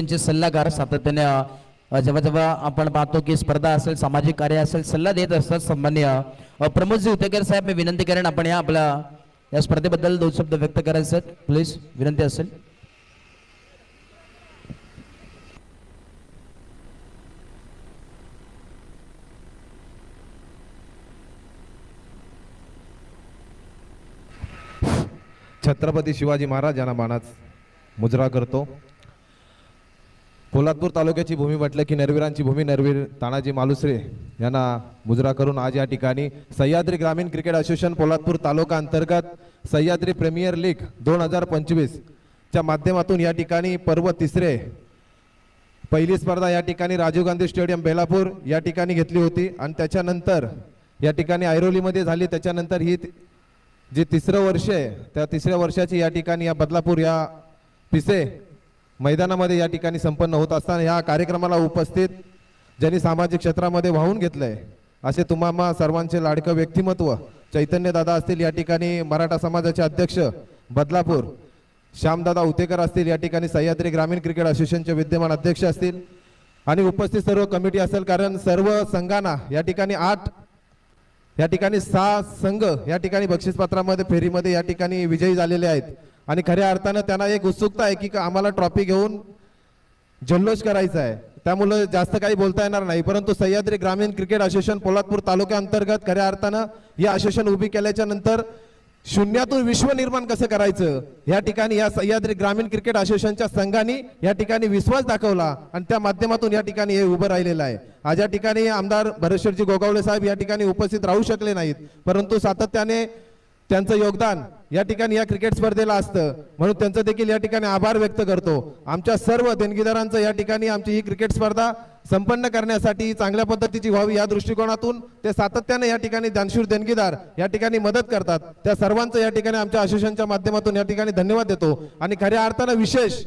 त्यांचे सल्लागार सातत्याने जेव्हा जेव्हा आपण पाहतो की स्पर्धा असेल सामाजिक कार्य असेल सल्ला देत असतात सन्मान्य. अ, प्रमोदजी उतेकर साहेब मी विनंती करेन आपण या आपल्या या स्पर्धेबद्दल दोन शब्द व्यक्त करायचे आहेत. प्लीज विनंती असेल. छत्रपती शिवाजी महाराज यांना मानाच मुजरा करतो. पोलादपूर तालुक्याची भूमी म्हटलं की नरवीरांची भूमी नरवीर तानाजी मालुसरे यांना मुजरा करून आज या ठिकाणी सह्याद्री ग्रामीण क्रिकेट असोसिएशन पोलादपूर तालुका अंतर्गत सह्याद्री प्रीमियर लीग दोन हजार पंचवीसच्या माध्यमातून या ठिकाणी पर्व तिसरे पहिली स्पर्धा या ठिकाणी राजीव गांधी स्टेडियम बेलापूर या ठिकाणी घेतली होती आणि त्याच्यानंतर या ठिकाणी ऐरोलीमध्ये झाली. त्याच्यानंतर ही जे तिसरं वर्ष आहे त्या तिसऱ्या वर्षाची या ठिकाणी या बदलापूर या पिसे मैदानामध्ये या ठिकाणी संपन्न होत असताना या कार्यक्रमाला उपस्थित ज्यांनी सामाजिक क्षेत्रामध्ये वाहून घेतलंय असे तुम्हाला सर्वांचे लाडकं व्यक्तिमत्व चैतन्य दादा असतील या ठिकाणी मराठा समाजाचे अध्यक्ष बदलापूर श्यामदादा उतेकर असतील या ठिकाणी सह्याद्री ग्रामीण क्रिकेट असोसिएशनचे विद्यमान अध्यक्ष असतील आणि उपस्थित सर्व कमिटी असेल कारण सर्व संघांना या ठिकाणी आठ या ठिकाणी सहा संघ या ठिकाणी बक्षीसपत्रामध्ये फेरीमध्ये या ठिकाणी विजयी झालेले आहेत. आणि खऱ्या अर्थानं त्यांना एक उत्सुकता आहे की आम्हाला ट्रॉफी घेऊन जल्लोष करायचा आहे. त्यामुळं जास्त काही बोलता येणार नाही. परंतु सह्याद्री ग्रामीण क्रिकेट असोसिएशन पोलादपूर तालुक्याअंतर्गत खऱ्या अर्थानं हे असोसिएशन उभी केल्याच्यानंतर शून्यातून विश्व निर्माण कसं करायचं? या ठिकाणी या सह्याद्री ग्रामीण क्रिकेट असोसिएशनच्या संघाने या ठिकाणी विश्वास दाखवला आणि त्या माध्यमातून या ठिकाणी हे उभं राहिलेलं आहे. आज या ठिकाणी आमदार भरेश्वरजी गोगावले साहेब या ठिकाणी उपस्थित राहू शकले नाहीत. परंतु सातत्याने त्यांचं योगदान या ठिकाणी या क्रिकेट स्पर्धेला असतं. म्हणून त्यांचं देखील या ठिकाणी आभार व्यक्त करतो. आमच्या सर्व देणगीदारांचं या ठिकाणी आमची ही क्रिकेट स्पर्धा संपन्न करण्यासाठी चांगल्या पद्धतीची व्हावी या दृष्टिकोनातून ते सातत्याने या ठिकाणी दानशूर देणगीदार या ठिकाणी मदत करतात. त्या सर्वांचं या ठिकाणी आमच्या असोसिएशनच्या माध्यमातून या ठिकाणी धन्यवाद देतो. आणि खऱ्या अर्थानं विशेष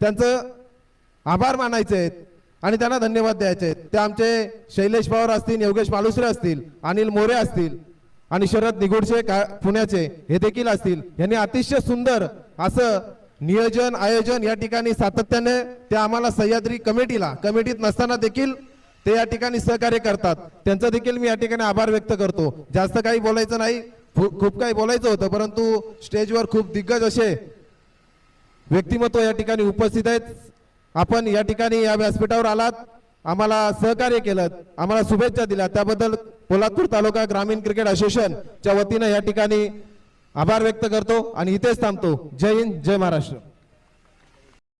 त्यांचं आभार मानायचे आहेत आणि त्यांना धन्यवाद द्यायचे आहेत. ते आमचे शैलेश पवार असतील योगेश मालुसरे असतील अनिल मोरे असतील आणि शरद निगुडचे का पुण्याचे हे देखील असतील. यांनी अतिशय सुंदर असं नियोजन आयोजन या ठिकाणी सातत्याने ते आम्हाला सह्याद्री कमिटीला कमिटीत नसताना देखील ते या ठिकाणी सहकार्य करतात. त्यांचं देखील मी या ठिकाणी आभार व्यक्त करतो. जास्त काही बोलायचं नाही. खूप काही बोलायचं होतं परंतु स्टेजवर खूप दिग्गज असे व्यक्तिमत्व या ठिकाणी उपस्थित आहेत. आपण या ठिकाणी या व्यासपीठावर आलात. आम्हाला सहकार्य केलं आम्हाला शुभेच्छा दिल्या. त्याबद्दल पोलादपूर तालुका ग्रामीण क्रिकेट असोसिएशनच्या वतीनं या ठिकाणी आभार व्यक्त करतो आणि इथेच थांबतो. जय हिंद जय महाराष्ट्र.